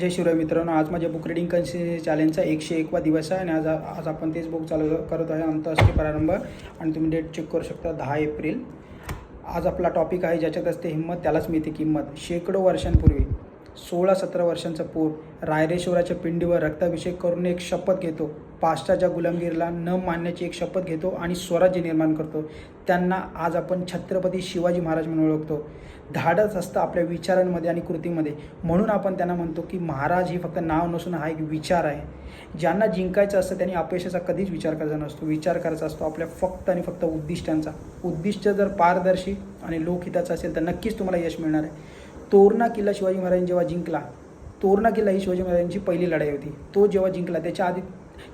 जय शिवराय मित्रांनो आज माझ्या बुक रिडिंग कन्सिस्टन्सी चॅलेंजचा एकशे एकवा दिवस आहे आणि आज आज आपण तेच बुक चालू करत आहे आंतरराष्ट्रीय प्रारंभ आणि तुम्ही डेट चेक करू शकता दहा एप्रिल. आज आपला टॉपिक आहे ज्याच्यात असते हिंमत त्यालाच मिळते किंमत. शेकडो वर्षांपूर्वी. सोळा सतरा वर्षांचा पोर रायरेश्वराच्या पिंडीवर रक्ताभिषेक करून एक शपथ घेतो. पाश्चाच्या गुलामगिरीला न मानण्याची एक शपथ घेतो आणि स्वराज्य निर्माण करतो. त्यांना आज आपण छत्रपती शिवाजी महाराज म्हणून ओळखतो. धाडस असतं आपल्या विचारांमध्ये आणि कृतीमध्ये. म्हणून आपण त्यांना म्हणतो की महाराज ही फक्त नाव नसून हा एक विचार आहे. ज्यांना जिंकायचं असतं त्यांनी अपयशाचा कधीच विचार करायचा नसतो. विचार करायचा असतो आपल्या फक्त आणि फक्त उद्दिष्टांचा. उद्दिष्ट जर पारदर्शी आणि लोकहिताचं असेल तर नक्कीच तुम्हाला यश मिळणार आहे. तोरणा किल्ला शिवाजी महाराजांनी जेव्हा जिंकला तोरणा किल्ला ही शिवाजी महाराजांची पहिली लढाई होती. तो जेव्हा जिंकला त्याच्या आधी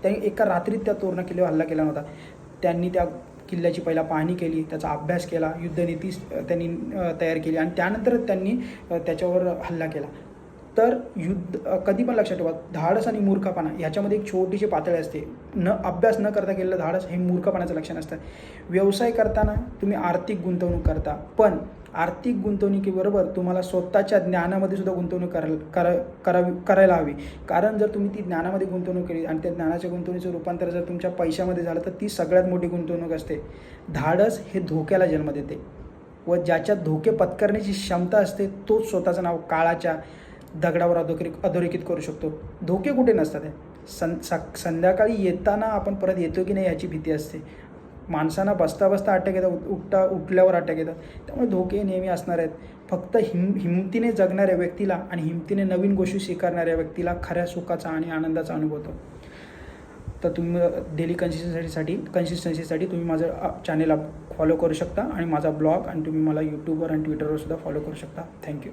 त्यांनी एका रात्रीत त्या तोरणा किल्ल्यावर हल्ला केला नव्हता. त्यांनी त्या किल्ल्याची पहिला पाहणी केली त्याचा अभ्यास केला युद्धनीती त्यांनी तयार केली आणि त्यानंतर त्यांनी त्याच्यावर हल्ला केला. तर युद्ध कधी पण लक्षात ठेवा धाडस आणि मूर्खपणा ह्याच्यामध्ये एक छोटीशी पातळी असते. न अभ्यास न करता केलेलं धाडस हे मूर्खपणाचं लक्षण असतं. व्यवसाय करताना तुम्ही आर्थिक गुंतवणूक करता पण आर्थिक गुंतवणुकीबरोबर तुम्हाला स्वतःच्या ज्ञानामध्ये सुद्धा गुंतवणूक करायला करा करावी करायला हवी. कारण जर तुम्ही ती ज्ञानामध्ये गुंतवणूक केली आणि त्या ज्ञानाच्या गुंतवणुकीचं रूपांतर जर तुमच्या पैशामध्ये झालं तर ती सगळ्यात मोठी गुंतवणूक असते. धाडस हे धोक्याला जन्म देते. व ज्याच्यात धोके पत्करण्याची क्षमता असते तोच स्वतःचं नाव काळाच्या दगडावर अधोरेखित अधोरेखित करू शकतो. धोके कुठे नसतात? सं स संध्याकाळी येताना आपण परत येतो की नाही याची भीती असते. माणसांना बसता बसता अटक येतात उठता उठल्यावर अटक येतात त्यामुळे धोके नेहमी असणार आहेत. फक्त हिम हिमतीने जगणाऱ्या व्यक्तीला आणि हिमतीने नवीन गोष्टी स्वीकारणाऱ्या व्यक्तीला खऱ्या सुखाचा आणि आनंदाचा अनुभव होतो. तर तुम्ही डेली कन्सिस्टन्सीसाठी कन्सिस्टन्सीसाठी तुम्ही माझं चॅनेल फॉलो करू शकता आणि माझा ब्लॉग आणि तुम्ही मला यूट्यूबवर आणि ट्विटरवर सुद्धा फॉलो करू शकता. थँक्यू